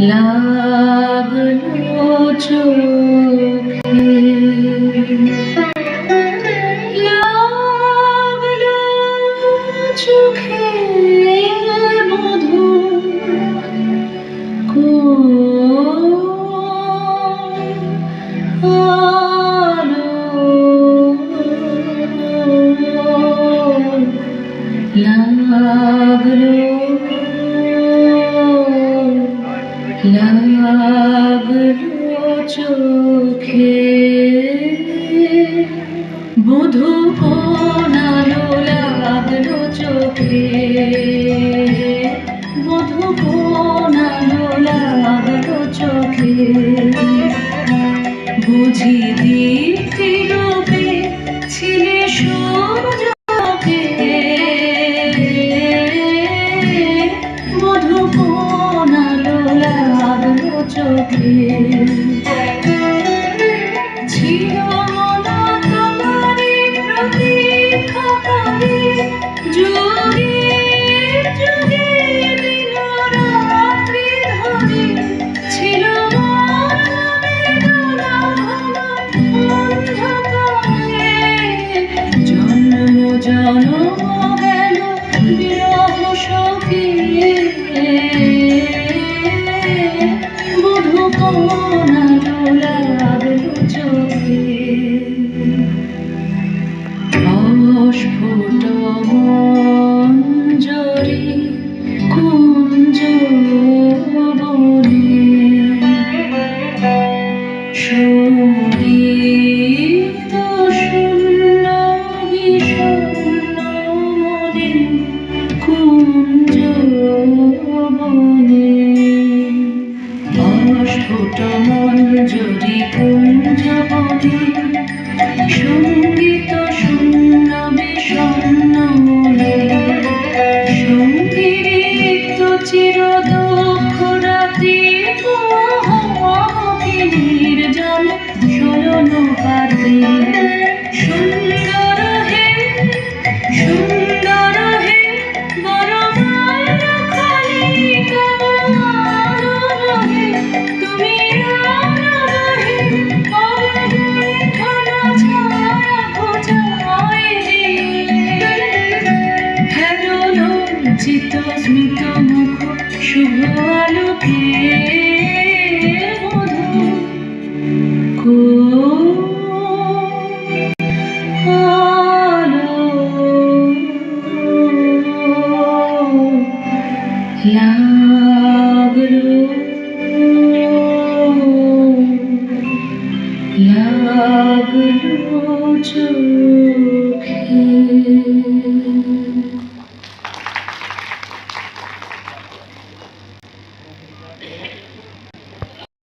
লাগল চোখে চোখে মধু লাগল চোখে। বধু কোনালো লাগল চোখে। বধু লাগল চোখে। বুঝি দীপ্তি চোখে। ছিল তোমারি প্রতীক্ষাকারী, যুগে যুগে দিন রাত্রি ধরে ছিল মন বেদনা অন্ধকারে জন্ম জন্ম গেল বিরহ সখী বনে অস্ফুট মঞ্জরি কুঞ্জ বনে সংগীত শূন্য বিষণ্ণ মনে সংগীত চির দুঃখ নির্জন শয়ন পাতে। শূন্য world to